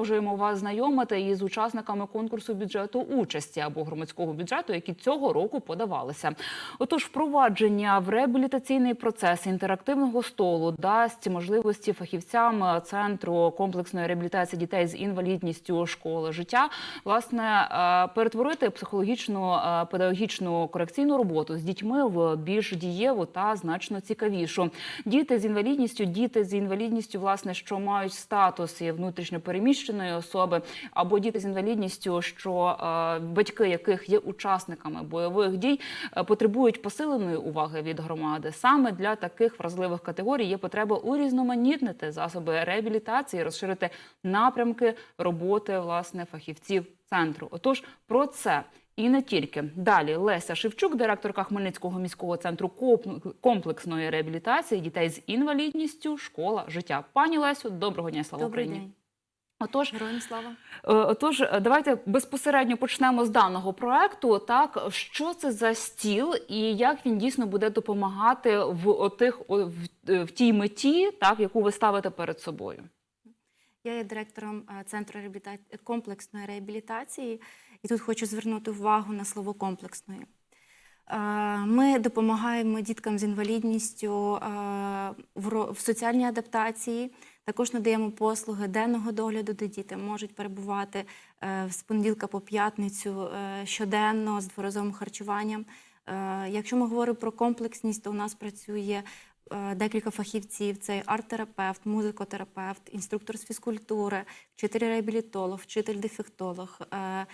продовжуємо вас знайомити із учасниками конкурсу бюджету участі або громадського бюджету, які цього року подавалися. Отож, впровадження в реабілітаційний процес інтерактивного столу дасть можливості фахівцям центру комплексної реабілітації дітей з інвалідністю школи життя власне е, перетворити психологічну е, педагогічну корекційну роботу з дітьми в більш дієву та значно цікавішу. Діти з інвалідністю, діти з інвалідністю, власне, що мають статус і внутрішньопереміщеної особи, або діти з інвалідністю, що е, батьки яких є учасниками бойових дій, е, потребують посиленої уваги від громади. Саме для таких вразливих категорій є потреба урізноманітнити засоби реабілітації, розширити напрямки роботи власне фахівців центру. Отож, про це. І не тільки далі Леся Шевчук, директорка Хмельницького міського центру комп- комплексної реабілітації дітей з інвалідністю, школа життя. Пані Лесю, доброго дня, слава Добрий Україні. Отож, Героям слава. Е, Отож, давайте безпосередньо почнемо з даного проекту. Так, що це за стіл і як він дійсно буде допомагати в отих в, е, в тій меті, так яку ви ставите перед собою? Я є директором е, центру реабіліта- комплексної реабілітації, і тут хочу звернути увагу на слово комплексної. Ми допомагаємо діткам з інвалідністю в соціальній адаптації. Також надаємо послуги денного догляду, де діти можуть перебувати е, з понеділка по п'ятницю е, щоденно з дворазовим харчуванням. Е, Якщо ми говоримо про комплексність, то у нас працює декілька фахівців: це арт-терапевт, музикотерапевт, інструктор з фізкультури, вчитель-реабілітолог, вчитель-дефектолог, е, е,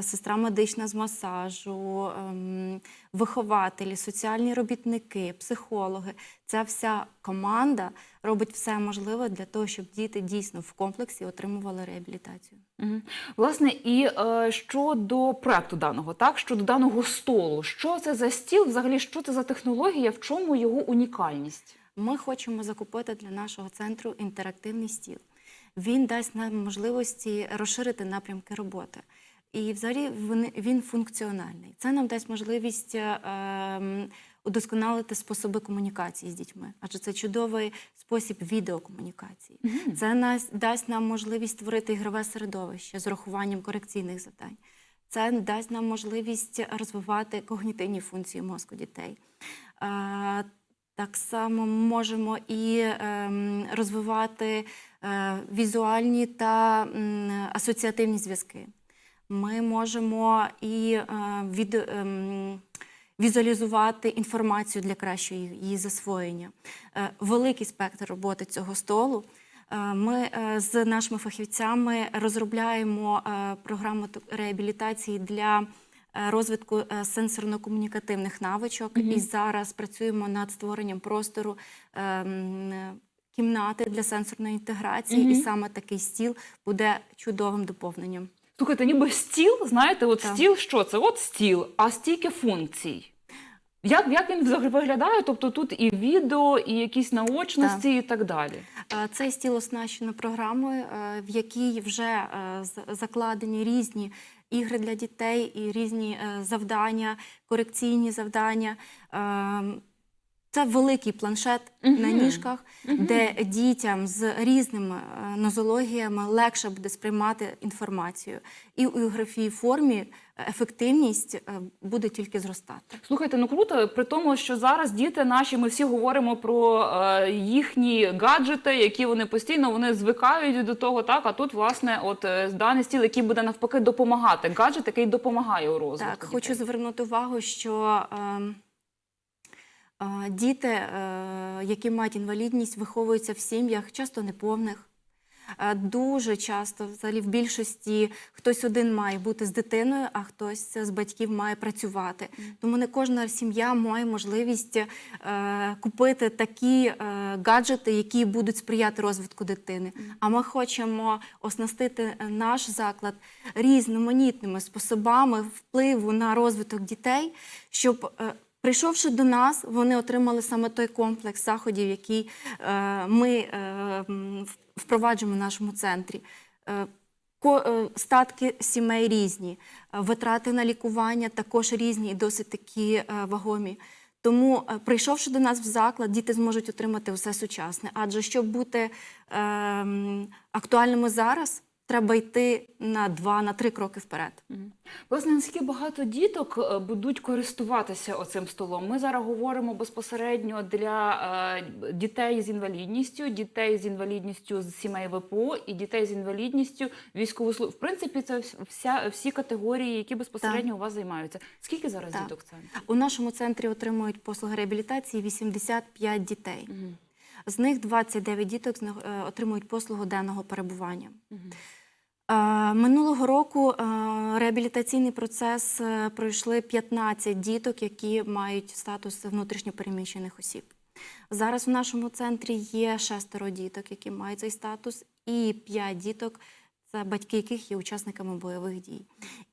сестра медична з масажу, ем, вихователі, соціальні робітники, психологи. Ця вся команда робить все можливе для того, щоб діти дійсно в комплексі отримували реабілітацію. Мгм. Власне, і е, щодо проекту даного, так щодо даного столу, що це за стіл? Взагалі, що це за технологія? В чому його унікальність? Ми хочемо закупити для нашого центру інтерактивний стіл. Він дасть нам можливості розширити напрямки роботи. І взагалі він, функціональний. Це нам дасть можливість е, ем, удосконалити способи комунікації з дітьми, адже це чудовий спосіб відеокомунікації. Це нас дасть нам можливість створити ігрове середовище з урахуванням корекційних завдань. Це дасть нам можливість розвивати когнітивні функції мозку дітей. Е, так само можемо і ем, розвивати е, візуальні та м, асоціативні зв'язки. Ми можемо і е, від, ем, візуалізувати інформацію для кращого її засвоєння. Е, великий спектр роботи цього столу. Е, Ми з нашими фахівцями розробляємо програму реабілітації для розвитку сенсорно-комунікативних навичок. І зараз працюємо над створенням простору ем, кімнати для сенсорної інтеграції. І саме такий стіл буде чудовим доповненням. Слухайте, ніби стіл, знаєте, от Так. стіл, що це? От стіл, а стільки функцій. Як, як він взагалі виглядає? Тобто тут і відео, і якісь наочності, і так далі. Цей стіл оснащено програмою, е, в якій вже е, закладені різні ігри для дітей і різні е, завдання, корекційні завдання. Е, Це великий планшет на ніжках, де дітям з різними е, нозологіями легше буде сприймати інформацію. І у ігровій формі ефективність е, буде тільки зростати. Слухайте, ну круто, при тому, що зараз діти наші, ми всі говоримо про е, їхні гаджети, які вони постійно вони звикають до того, так. А тут, власне, от е, даний стіл, який буде навпаки допомагати. Гаджет, який допомагає у розвитку. Так, хочу звернути увагу, що е, діти, е, які мають інвалідність, виховуються в сім'ях, часто неповних. Е, Дуже часто, взагалі, в більшості хтось один має бути з дитиною, а хтось з батьків має працювати. Тому не кожна сім'я має можливість е, купити такі е, гаджети, які будуть сприяти розвитку дитини. А ми хочемо оснастити наш заклад різноманітними способами впливу на розвиток дітей, щоб е, Прийшовши до нас, вони отримали саме той комплекс заходів, який е, ми е, впроваджуємо в нашому центрі. Е, статки сімей різні, витрати на лікування також різні і досить такі вагомі. Тому, прийшовши до нас в заклад, діти зможуть отримати все сучасне. Адже щоб бути актуальними зараз, треба йти на два, на три кроки вперед. Власне, наскільки багато діток е, будуть користуватися оцим столом? Ми зараз говоримо безпосередньо для е, дітей з інвалідністю, дітей з інвалідністю з сімей ВПО і дітей з інвалідністю військової. В принципі, це вся всі категорії, які безпосередньо у вас займаються. Скільки зараз Так. діток в центрі? У нашому центрі отримують послуги реабілітації 85 дітей. Мгм. З них 29 діток е, отримують послугу денного перебування. Мгм. Е, Минулого року е, реабілітаційний процес е, пройшли 15 діток, які мають статус внутрішньопереміщених осіб. Зараз у нашому центрі є шестеро діток, які мають цей статус, і 5 діток, це батьки яких є учасниками бойових дій.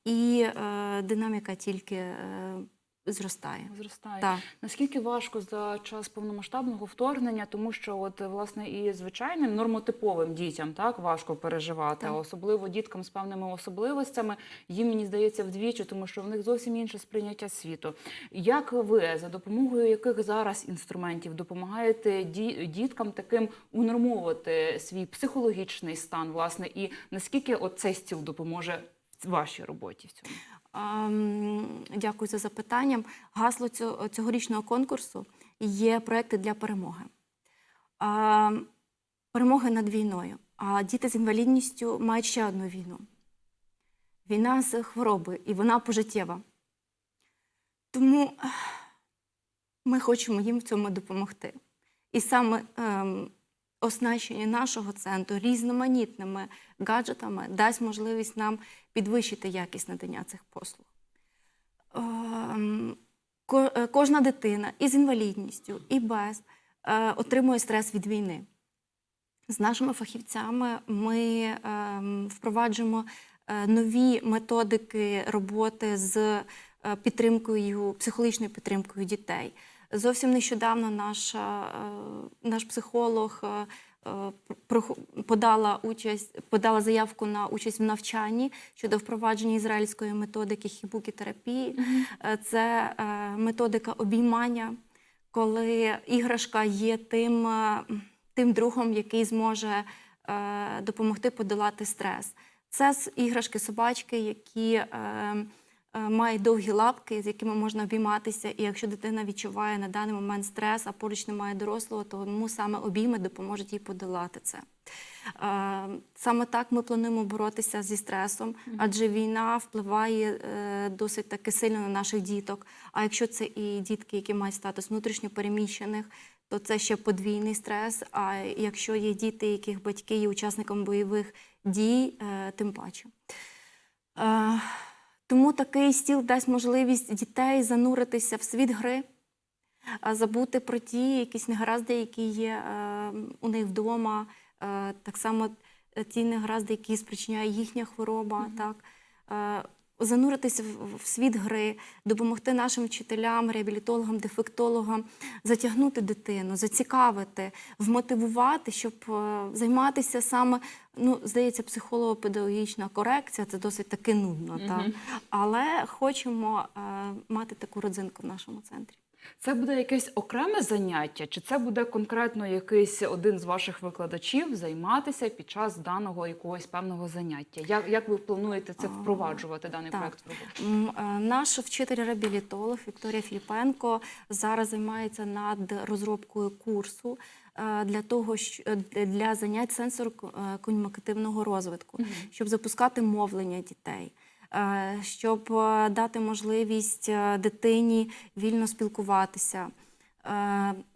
І е, динаміка тільки е, зростає. Зростає. Так. Наскільки важко за час повномасштабного вторгнення, тому що от власне і звичайним нормотиповим дітям так важко переживати, Так. а особливо діткам з певними особливостями, їм мені здається вдвічі, тому що в них зовсім інше сприйняття світу. Як ви за допомогою яких зараз інструментів допомагаєте діткам таким унормовувати свій психологічний стан, власне, і наскільки от цей стіл допоможе в вашій роботі в цьому? Дякую за запитання. Гасло цьогорічного конкурсу є проекти для перемоги. Ем, Перемоги над війною. А діти з інвалідністю мають ще одну війну. Війна з хворобою, і вона пожиттєва. Тому ми хочемо їм в цьому допомогти. І саме ем, оснащення нашого центру різноманітними гаджетами дасть можливість нам підвищити якість надання цих послуг. Ем, е, Кожна дитина із інвалідністю і без е, отримує стрес від війни. З нашими фахівцями ми ем, впроваджуємо е, нові методики роботи з підтримкою, психологічною підтримкою дітей. Зовсім нещодавно наша, е, наш психолог е, е, подала участь, подала заявку на участь в навчанні щодо впровадження ізраїльської методики хібукі-терапії. Е, Це методика обіймання, коли іграшка є тим, тим другом, який зможе допомогти подолати стрес. Це іграшки собачки, які е, е, довгі лапки, з якими можна обійматися. І якщо дитина відчуває на даний момент стрес, а поруч немає дорослого, то йому саме обійми допоможуть їй подолати це. Е, Саме так ми плануємо боротися зі стресом, адже війна впливає е, досить таки сильно на наших діток. А якщо це і дітки, які мають статус внутрішньопереміщених, то це ще подвійний стрес. А якщо є діти, яких батьки є учасниками бойових дій, тим паче. Тому такий стіл дасть можливість дітей зануритися в світ гри, забути про ті якісь негаразди, які є е, у них вдома, е, так само е, ті негаразди, які спричиняє їхня хвороба. Так? Зануритися в, світ гри, допомогти нашим вчителям, реабілітологам, дефектологам, затягнути дитину, зацікавити, вмотивувати, щоб е, займатися саме, ну, здається, психолого-педагогічна корекція це досить таки нудно. Так? Але хочемо е, мати таку родзинку в нашому центрі. Це буде якесь окреме заняття, чи це буде конкретно якийсь один з ваших викладачів займатися під час даного якогось певного заняття? Як, як ви плануєте це впроваджувати даний так. проект е, Наш вчитель-реабілітолог Вікторія Філіпенко зараз займається над розробкою курсу е, для того, щ- е, для занять сенсоро-комунікативного розвитку, щоб запускати мовлення дітей. Е, Щоб е, дати можливість е, дитині вільно спілкуватися.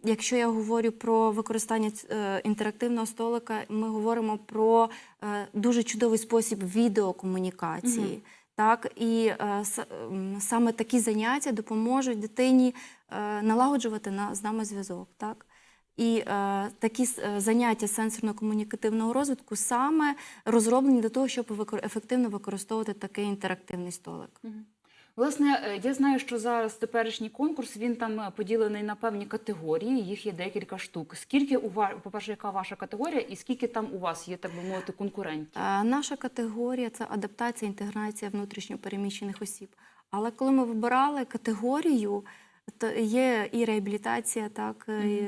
Якщо я говорю про використання інтерактивного столика, ми говоримо про дуже чудовий спосіб відеокомунікації. Так, і саме такі заняття допоможуть дитині налагоджувати на, з нами зв'язок. Так? І е, такі е, заняття сенсорно-комунікативного розвитку саме розроблені для того, щоб викор- ефективно використовувати такий інтерактивний столик. Власне, е, я знаю, що зараз теперішній конкурс він там е, поділений на певні категорії. Їх є декілька штук. Скільки у ва- по-перше, яка ваша категорія, і скільки там у вас є, так би мовити, конкурентів? Е, Наша категорія це адаптація, інтеграція внутрішньопереміщених осіб. Але коли ми вибирали категорію, то є і реабілітація, так, і,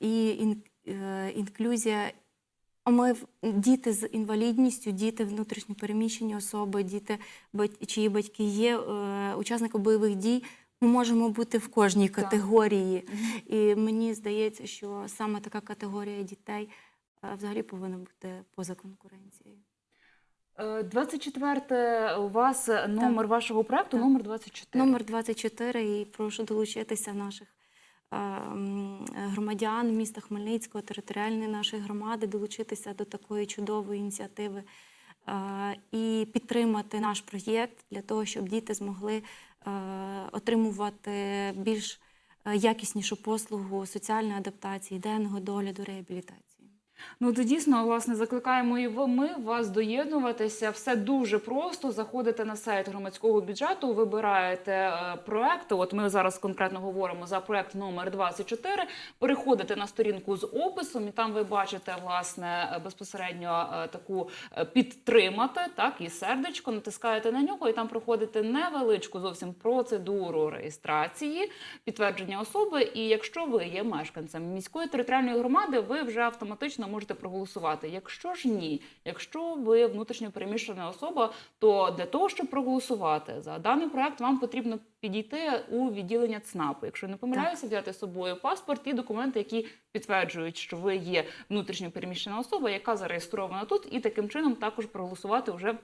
і е, інклюзія ми діти з інвалідністю, діти внутрішньопереміщені особи, діти, чиї батьки є е, учасниками бойових дій. Ми можемо бути в кожній категорії. І мені здається, що саме така категорія дітей е, взагалі повинна бути поза конкуренцією. Е, 24 у вас номер вашого проекту, Так. номер 24. Номер 24 і прошу долучитися наших громадян міста Хмельницького, територіальної нашої громади, долучитися до такої чудової ініціативи е, і підтримати наш проєкт для того, щоб діти змогли е, отримувати більш е, якіснішу послугу соціальної адаптації, денного догляду, реабілітації. Ну, то дійсно, власне, закликаємо і ми вас доєднуватися. Все дуже просто. Заходите на сайт громадського бюджету, вибираєте е, проект. От ми зараз конкретно говоримо за проект номер 24. Переходите на сторінку з описом, і там ви бачите власне е, безпосередньо е, таку підтримати, так і сердечко, натискаєте на нього, і там проходите невеличку зовсім процедуру реєстрації, підтвердження особи. І якщо ви є мешканцем міської територіальної громади, ви вже автоматично можете проголосувати. Якщо ж ні, якщо ви внутрішньо переміщена особа, то для того, щоб проголосувати за даний проект, вам потрібно підійти у відділення ЦНАПу. Якщо не помиляюся, взяти з собою паспорт і документи, які підтверджують, що ви є внутрішньо переміщена особа, яка зареєстрована тут, і таким чином також проголосувати вже.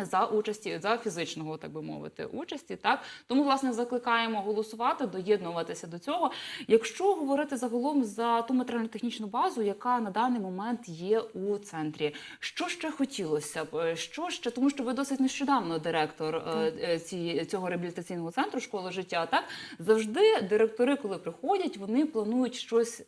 За участі за фізичного, так би мовити, участі, так тому власне закликаємо голосувати, доєднуватися до цього. Якщо говорити загалом за ту матеріально-технічну базу, яка на даний момент є у центрі, що ще хотілося б? Е, Що ще тому, що ви досить нещодавно директор е, е, ці, цього реабілітаційного центру школи життя, так завжди директори, коли приходять, вони планують щось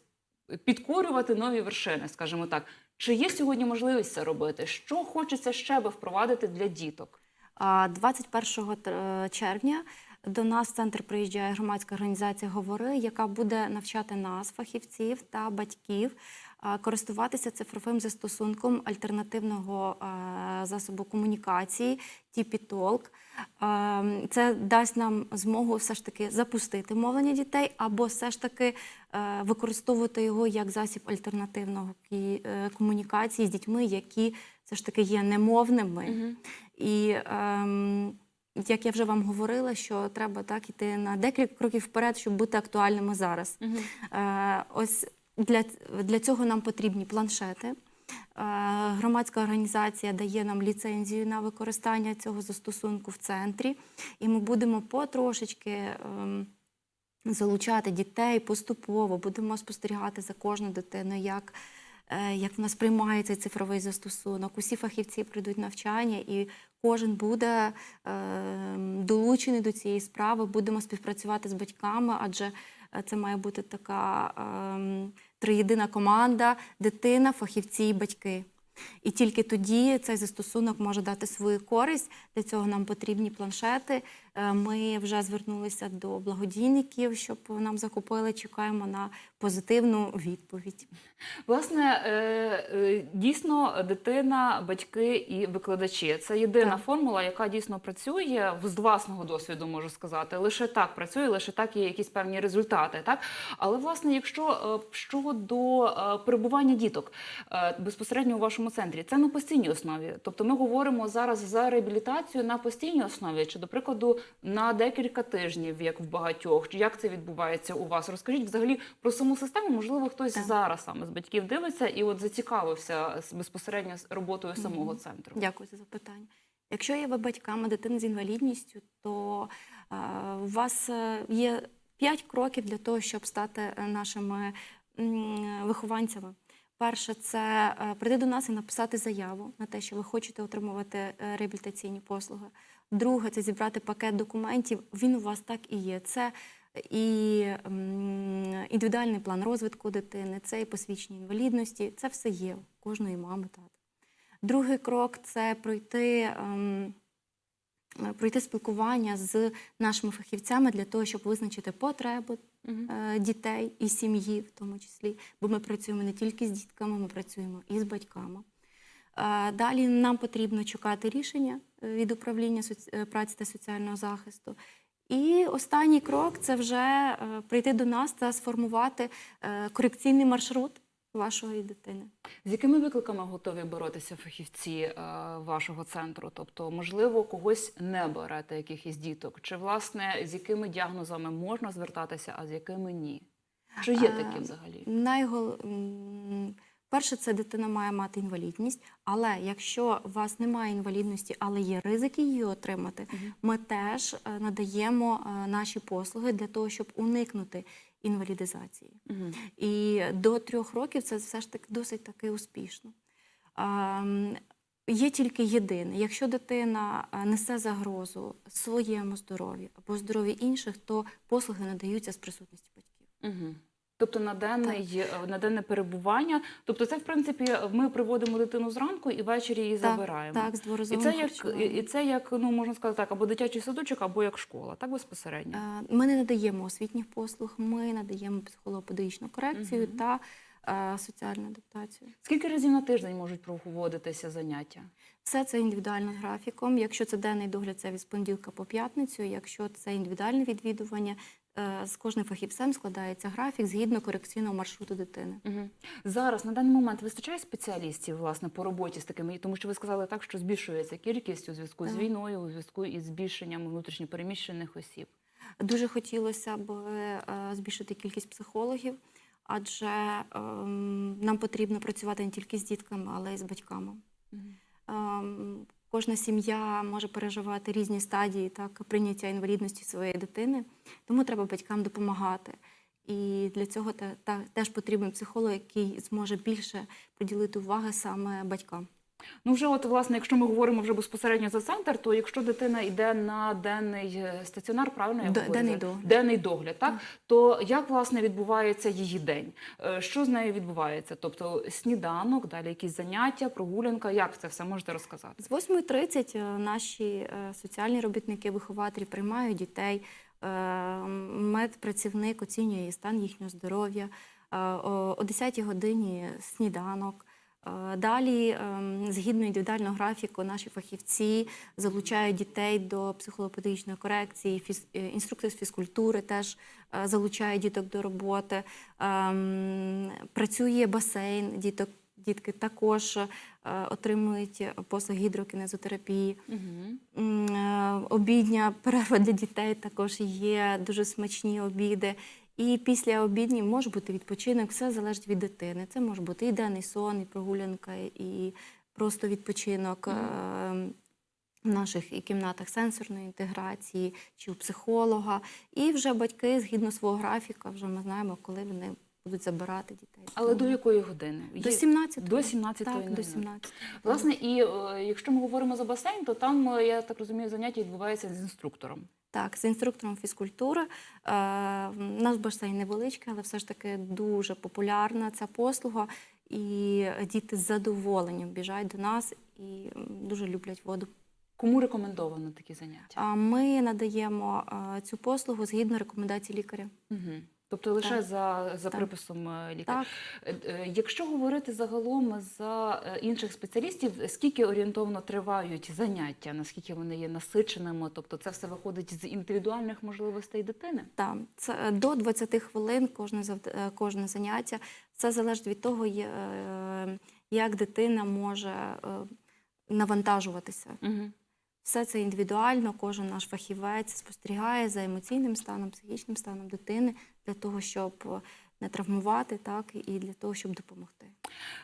підкорювати нові вершини, скажімо так. Чи є сьогодні можливість це робити? Що хочеться ще би впровадити для діток? А 21 червня до нас в центр приїжджає громадська організація Говори, яка буде навчати нас, фахівців та батьків, користуватися цифровим застосунком альтернативного засобу комунікації Тіпітолк. Це дасть нам змогу все ж таки запустити мовлення дітей, або все ж таки е, використовувати його як засіб альтернативного е, комунікації з дітьми, які все ж таки є немовними. І ем, як я вже вам говорила, що треба так іти на декілька кроків вперед, щоб бути актуальними зараз. Е, ось для, для цього нам потрібні планшети. Е, Громадська організація дає нам ліцензію на використання цього застосунку в центрі, і ми будемо потрошечки ем, залучати дітей поступово, будемо спостерігати за кожною дитиною, як, е, як вона сприймає цей цифровий застосунок. Усі фахівці прийдуть навчання, і кожен буде е, долучений до цієї справи. Будемо співпрацювати з батьками, адже це має бути така е, триєдина команда: дитина, фахівці і батьки. І тільки тоді цей застосунок може дати свою користь. Для цього нам потрібні планшети. Е, Ми вже звернулися до благодійників, щоб нам закупили. Чекаємо на позитивну відповідь. Власне, е, е, дійсно, дитина, батьки і викладачі це єдина Так. формула, яка дійсно працює з власного досвіду, можу сказати. Лише так працює, лише так є якісь певні результати. Так, але власне, якщо щодо перебування діток безпосередньо у вашому центрі, це на постійній основі. Тобто, ми говоримо зараз за реабілітацію на постійній основі, чи до прикладу на декілька тижнів, як в багатьох, як це відбувається у вас? Розкажіть взагалі про саму систему. Можливо, хтось Так. зараз саме з батьків дивиться і от зацікавився безпосередньо роботою самого центру. Дякую за запитання. Якщо є ви батьками дитини з інвалідністю, то е, у вас е, є 5 кроків для того, щоб стати е, нашими вихованцями. Перше, це е, прийти до нас і написати заяву на те, що ви хочете отримувати реабілітаційні послуги. Друге, це зібрати пакет документів. Він у вас так і є. Це і індивідуальний план розвитку дитини, це і посвідчення інвалідності. Це все є у кожної мами тата. Другий крок це пройти, ем, пройти спілкування з нашими фахівцями для того, щоб визначити потреби Мгм. е, дітей і сім'ї, в тому числі, бо ми працюємо не тільки з дітками, ми працюємо і з батьками. Е, Далі нам потрібно чекати рішення е, від управління е, праці та соціального захисту. І останній крок це вже прийти до нас та сформувати корекційний маршрут вашої дитини. З якими викликами готові боротися фахівці вашого центру? Тобто, можливо, когось не берете якихось діток? Чи власне з якими діагнозами можна звертатися, а з якими ні? Чи є такі взагалі? Найгол... Перше, це дитина має мати інвалідність, але якщо у вас немає інвалідності, але є ризики її отримати, ми теж е, надаємо е, наші послуги для того, щоб уникнути інвалідизації. Мгм. І до трьох років це все ж таки досить таки успішно. Ем, Є тільки єдине, якщо дитина е, несе загрозу своєму здоров'ю або здоров'ю інших, то послуги надаються з присутності батьків. Угу. Тобто на денний, е, на денне перебування. Тобто, це в принципі ми приводимо дитину зранку і ввечері її Так, забираємо. Так, з І це як і і це як ну можна сказати так, або дитячий садочок, або як школа, так безпосередньо. Е, Ми не надаємо освітніх послуг, ми надаємо психолого-педагогічну корекцію Мгм. та е, соціальну адаптацію. Скільки разів на тиждень можуть проводитися заняття? Все це індивідуально з графіком. Якщо це денний догляд, це від понеділка по п'ятницю. Якщо це індивідуальне відвідування, з кожним фахівцем складається графік згідно корекційного маршруту дитини. Угу. Зараз на даний момент вистачає спеціалістів власне по роботі з такими, тому що ви сказали так, що збільшується кількість у зв'язку з війною, у зв'язку із збільшенням внутрішньопереміщених осіб. Дуже хотілося б е, збільшити кількість психологів, адже ем, нам потрібно працювати не тільки з дітками, але й з батьками. Ем, Кожна сім'я може переживати різні стадії так, прийняття інвалідності своєї дитини, тому треба батькам допомагати. І для цього теж потрібен психолог, який зможе більше приділити уваги саме батькам. Ну, вже от власне, якщо ми говоримо вже безпосередньо за центр, то якщо дитина йде на денний е, стаціонар, правильно я Д- говорю? денний догляд. денний догляд, так то як власне відбувається її день? Е, Що з нею відбувається? Тобто сніданок, далі якісь заняття, прогулянка. Як це все можете розказати? З 8.30 е, наші соціальні робітники, вихователі приймають дітей. Медпрацівник оцінює стан їхнього здоров'я. О о 10 годині сніданок. Далі, ем, згідно індивідуального графіку, наші фахівці залучають дітей до психолопедагогічної корекції, е, інструктор з фізкультури теж е, залучає діток до роботи. Ем, Працює басейн, діток, дітки також е, отримують послуги гідрокінезотерапії. Угу. Обідня перерва для дітей також є дуже смачні обіди. І після обідні може бути відпочинок, все залежить від дитини. Це може бути і денний сон, і прогулянка, і просто відпочинок е, в наших і кімнатах сенсорної інтеграції чи у психолога. І вже батьки, згідно свого графіка, вже ми знаємо, коли вони будуть забирати дітей. Але до якої години? До Є- 17 До 17 Так, до 17 Власне, і е, якщо ми говоримо за басейн, то там е, я так розумію, заняття відбувається з інструктором. Так, з інструктором фізкультури. Е, нас басейн невеличкий, але все ж таки дуже популярна ця послуга. І діти з задоволенням біжать до нас і дуже люблять воду. Кому рекомендовано такі заняття? Ми надаємо е, цю послугу згідно рекомендацій лікаря. Угу. Тобто лише Так. за, за Так. приписом е, лікаря. Так, Е, е, Якщо говорити загалом за інших спеціалістів, скільки орієнтовно тривають заняття, наскільки вони є насиченими? Тобто це все виходить з індивідуальних можливостей дитини? так. Це до 20 хвилин кожне, кожне заняття. Це залежить від того, як дитина може навантажуватися. Угу. Все це індивідуально, кожен наш фахівець спостерігає за емоційним станом, психічним станом дитини для того, щоб е, не травмувати, так і для того, щоб допомогти.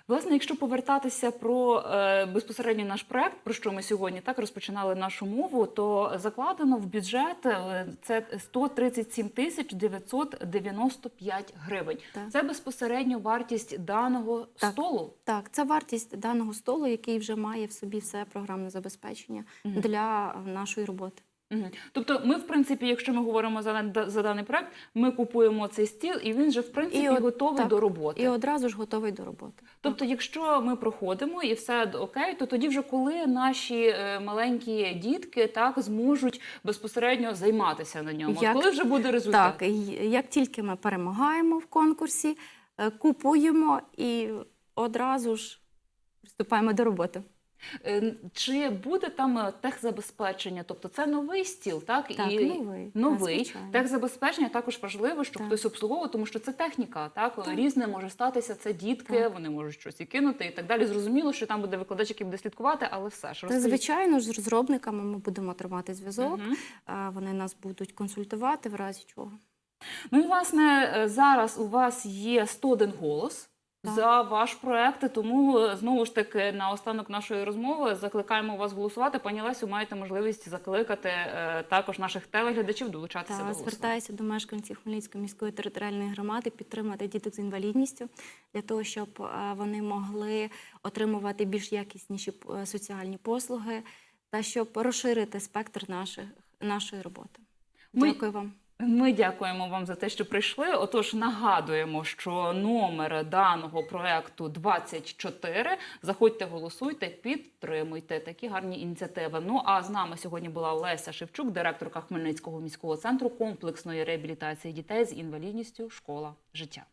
Власне, якщо повертатися про е, безпосередньо наш проект, про що ми сьогодні так розпочинали нашу мову, то закладено в бюджет е, це 137 тисяч 995 гривень. Так. Це безпосередньо вартість даного Так. столу. Так, це вартість даного столу, який вже має в собі все програмне забезпечення Мгм. для нашої роботи. Мгм. Тобто, ми, в принципі, якщо ми говоримо за, за даний проект, ми купуємо цей стіл, і він вже в принципі І от- готовий так. до роботи. І одразу ж готовий до роботи. Тобто, якщо ми проходимо і все окей, то тоді вже коли наші е, маленькі дітки так зможуть безпосередньо займатися на ньому, Як- коли вже буде результат? Так, як тільки ми перемагаємо в конкурсі, е, купуємо і одразу ж приступаємо до роботи. Е, Чи буде там е, техзабезпечення? Тобто це новий стіл, так? Так, і новий, новий. Техзабезпечення також важливо, щоб Так. хтось обслуговував, тому що це техніка, так? Так. Різне може статися, це дітки, Так. вони можуть щось і кинути і так далі. Зрозуміло, що там буде викладач, який буде слідкувати, але все ж Та, звичайно з розробниками ми будемо тримати зв'язок. А Вони нас будуть консультувати в разі чого. Ну і власне зараз у вас є 101 голос. Так. За ваш проект, тому знову ж таки на останок нашої розмови закликаємо вас голосувати. Пані Лесю, маєте можливість закликати е, також наших телеглядачів долучатися Та до звертаюся до мешканців Хмельницької міської територіальної громади підтримати діток з інвалідністю для того, щоб е, вони могли отримувати більш якісніші е, соціальні послуги та щоб розширити спектр наших, нашої роботи. Ми- Дякую вам. Ми дякуємо вам за те, що прийшли. Отож, нагадуємо, що номер даного проекту 24. Заходьте, голосуйте, підтримуйте такі гарні ініціативи. Ну а з нами сьогодні була Леся Шевчук, директорка Хмельницького міського центру комплексної реабілітації дітей з інвалідністю Школа життя.